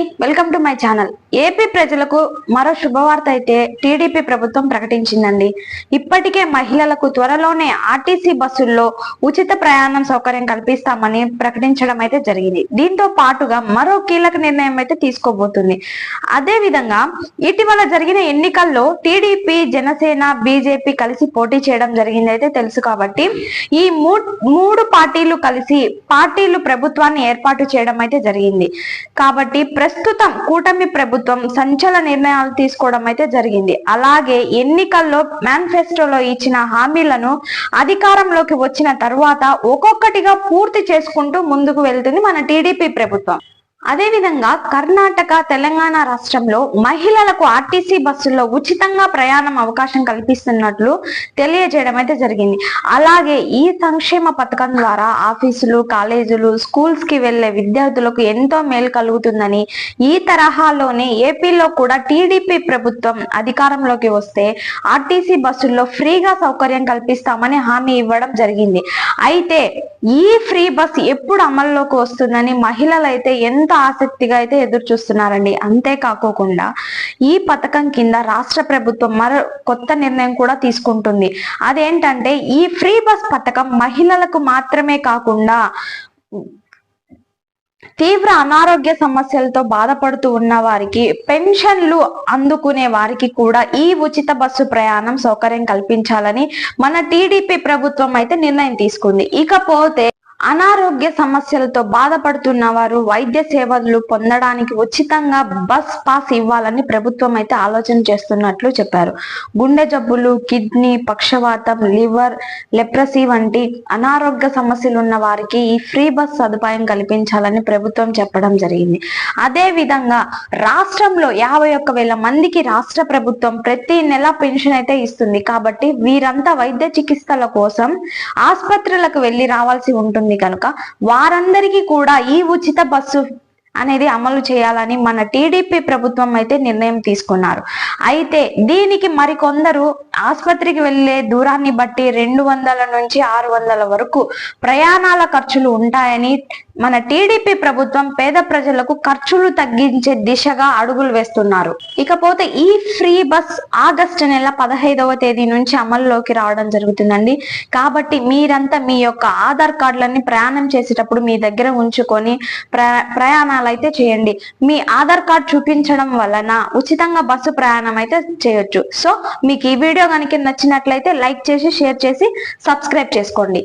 Bye. Welcome to my channel. AP ప్రజలకు మరో శుభవార్త అయితే టీడీపీ ప్రభుత్వం ప్రకటించిందండి. ఇప్పటికే మహిళలకు త్వరలోనే ఆర్టీసీ బస్సుల్లో ఉచిత ప్రయాణం సౌకర్యం కల్పిస్తామని ప్రకటించడం అయితే జరిగింది. దీంతో పాటుగా మరో కీలక నిర్ణయం అయితే తీసుకోబోతుంది. అదే విధంగా ఇటీవల జరిగిన ఎన్నికల్లో టీడీపీ జనసేన బీజేపీ కలిసి పోటీ చేయడం జరిగింది అయితే తెలుసు కాబట్టి ఈ మూడు పార్టీలు కలిసి పార్టీలు ప్రభుత్వాన్ని ఏర్పాటు చేయడం అయితే జరిగింది. కాబట్టి ప్రస్తుతం కూటమి ప్రభుత్వం సంచలన నిర్ణయాలు తీసుకోవడం అయితే జరిగింది. అలాగే ఎన్నికల్లో మేనిఫెస్టోలో ఇచ్చిన హామీలను అధికారంలోకి వచ్చిన తర్వాత ఒక్కొక్కటిగా పూర్తి చేసుకుంటూ ముందుకు వెళ్తుంది మన టీడీపీ ప్రభుత్వం. అదేవిధంగా కర్ణాటక తెలంగాణ రాష్ట్రంలో మహిళలకు ఆర్టీసీ బస్సుల్లో ఉచితంగా ప్రయాణం అవకాశం కల్పిస్తున్నట్లు తెలియజేయడం అయితే జరిగింది. అలాగే ఈ సంక్షేమ పథకం ద్వారా ఆఫీసులు కాలేజీలు స్కూల్స్కి వెళ్ళే విద్యార్థులకు ఎంతో మేలు కలుగుతుందని ఈ తరహాలోనే ఏపీలో కూడా టీడీపీ ప్రభుత్వం అధికారంలోకి వస్తే ఆర్టీసీ బస్సుల్లో ఫ్రీగా సౌకర్యం కల్పిస్తామని హామీ ఇవ్వడం జరిగింది. అయితే ఈ ఫ్రీ బస్ ఎప్పుడు అమల్లోకి వస్తుందని మహిళలు అయితే ఆసక్తిగా అయితే ఎదురు చూస్తున్నారండి. అంతేకాకోకుండా ఈ పథకం కింద రాష్ట్ర ప్రభుత్వం మరో కొత్త నిర్ణయం కూడా తీసుకుంటుంది. అదేంటంటే ఈ ఫ్రీ బస్ పథకం మహిళలకు మాత్రమే కాకుండా తీవ్ర అనారోగ్య సమస్యలతో బాధపడుతూ ఉన్న వారికి పెన్షన్లు అందుకునే వారికి కూడా ఈ ఉచిత బస్సు ప్రయాణం సౌకర్యం కల్పించాలని మన టీడీపీ ప్రభుత్వం అయితే నిర్ణయం తీసుకుంది. ఇకపోతే అనారోగ్య సమస్యలతో బాధపడుతున్న వారు వైద్య సేవలు పొందడానికి ఉచితంగా బస్ పాస్ ఇవ్వాలని ప్రభుత్వం అయితే ఆలోచన చేస్తున్నట్లు చెప్పారు. గుండె జబ్బులు కిడ్నీ పక్షవాతం లివర్ లెప్రసీ వంటి అనారోగ్య సమస్యలు ఉన్న వారికి ఈ ఫ్రీ బస్ సదుపాయం కల్పించాలని ప్రభుత్వం చెప్పడం జరిగింది. అదే విధంగా రాష్ట్రంలో యాభై ఒక్క వేల మందికి రాష్ట్ర ప్రభుత్వం ప్రతి నెల పెన్షన్ అయితే ఇస్తుంది. కాబట్టి వీరంతా వైద్య చికిత్సల కోసం ఆసుపత్రులకు వెళ్ళి రావాల్సి ఉంటుంది. కనుక వారందరికీ కూడా ఈ ఉచిత బస్సు అనేది అమలు చేయాలని మన టీడీపీ ప్రభుత్వం అయితే నిర్ణయం తీసుకున్నారు. అయితే దీనికి మరికొందరు ఆసుపత్రికి వెళ్ళే దూరాన్ని బట్టి రెండు వందల నుంచి ఆరు వందల వరకు ప్రయాణాల ఖర్చులు ఉంటాయని మన టీడీపీ ప్రభుత్వం పేద ప్రజలకు ఖర్చులు తగ్గించే దిశగా అడుగులు వేస్తున్నారు. ఇకపోతే ఈ ఫ్రీ బస్ ఆగస్టు నెల పదహైదవ తేదీ నుంచి అమల్లోకి రావడం జరుగుతుందండి. కాబట్టి మీరంతా మీ యొక్క ఆధార్ కార్డులన్నీ ప్రయాణం చేసేటప్పుడు మీ దగ్గర ఉంచుకొని ప్రయాణ ప్రయాణాలు అయితే చేయండి. మీ ఆధార్ కార్డ్ చూపించడం వలన ఉచితంగా బస్సు ప్రయాణం అయితే చేయొచ్చు. సో మీకు ఈ వీడియో కనుక నచ్చినట్లయితే లైక్ చేసి షేర్ చేసి సబ్స్క్రైబ్ చేసుకోండి.